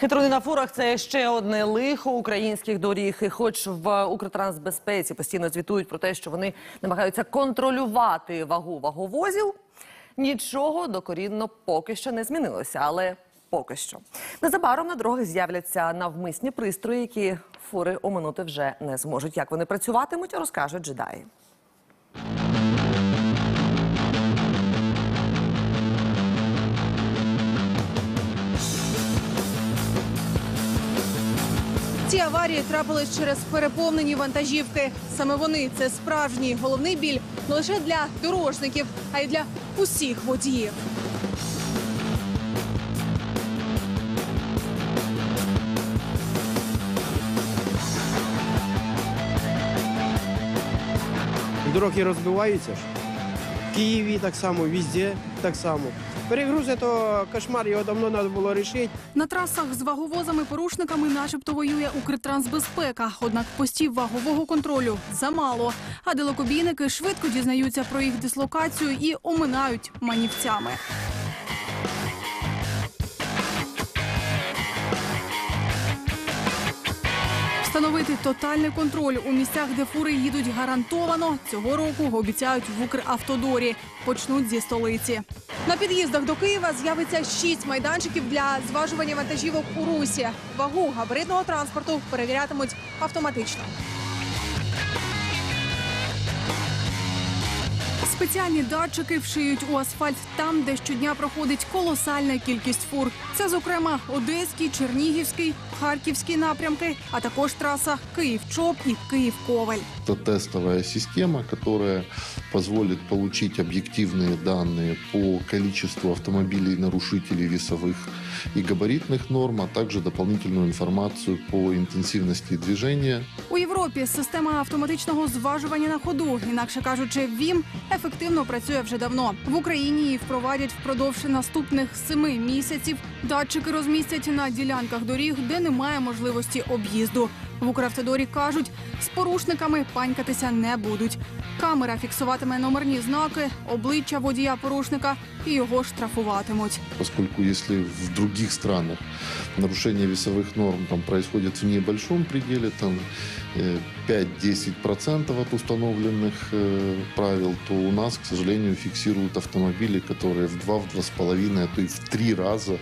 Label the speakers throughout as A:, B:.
A: Хитрони на фурах це ще одне лихо українських доріг. І хоч в Укртрансбезпеці постійно звітують про те, що вони намагаються контролювати вагу ваговозів, нічого докорінно поки що не змінилося, але поки що. Незабаром на дорогах з'являться навмисні пристрої, які фури оминути вже не зможуть. Як вони працюватимуть, розкажуть джедаї.
B: Ці аварії трапились через переповнені вантажівки. Саме вони це справжній головний біль не лише для дорожників, а й для усіх водіїв.
C: Дороги розбиваються. В Києві так само, везде так само. Перегрузи то кошмар, його давно треба було рішити.
B: На трасах з ваговозами-порушниками, начебто, воює Укртрансбезпека. Однак постів вагового контролю замало. А далекобійники швидко дізнаються про їх дислокацію і оминають манівцями. Встановити тотальний контроль у місцях, де фури їдуть гарантовано. Цього року обіцяють в Укравтодорі. Почнуть зі столиці. На під'їздах до Києва з'явиться шість майданчиків для зважування вантажівок у русі. Вагу габаритного транспорту перевірятимуть автоматично. Спеціальні датчики вшиють у асфальт там, де щодня проходить колосальна кількість фур. Це, зокрема, Одеський, Чернігівський, Харківський напрямки, а також траса Київ-Чоп і Київ-Коваль.
D: Це тестова система, которая позволит получить объективные данные по количеству автомобилей-нарушителей весовых и габаритных норм, а также дополнительную информацию по интенсивности движения.
B: У Європі система автоматичного зважування на ходу, інакше кажучи, ВІМ, ефективно працює вже давно. В Україні її впровадять впродовж наступних семи місяців. Датчики розмістять на ділянках доріг, де немає можливості об'їзду. В Укравтодорі кажуть, з порушниками панькатися не будуть. Камера фіксуватиме номерні знаки, обличчя водія порушника і його штрафуватимуть.
D: Поскольку если в других странах нарушение весовых норм там происходит в небольшом пределе, там э, 5-10% от установленных э, правил, то у нас, к сожалению, фиксируют автомобили, которые в два, в два с половиной, а то и в три раза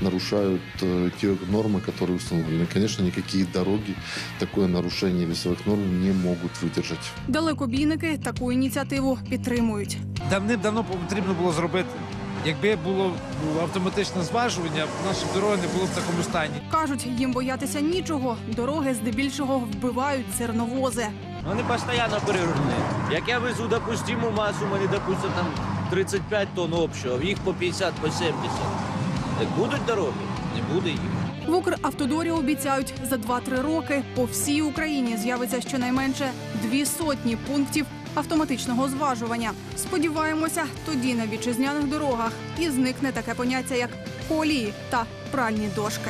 D: нарушают э, те нормы, которые установлены. Конечно, никакие дороги такое нарушение весовых норм не могут выдержать.
B: Далекобійники таку ініціативу підтримують.
E: Давним-давно потрібно було зробити. Якби було автоматичне зважування, наші дороги не було в такому стані.
B: Кажуть, їм боятися нічого. Дороги здебільшого вбивають зерновози.
F: Вони постійно перегружені. Як я везу, допустиму масу, мені, допустим, там 35 тонн общого, їх по 50, по 70. Так будуть дороги? Не буде їх.
B: В Укравтодорі обіцяють за 2-3 роки по всій Україні з'явиться щонайменше дві сотні пунктів автоматичного зважування. Сподіваємося, тоді на вітчизняних дорогах і зникне таке поняття як колії та пральні дошки.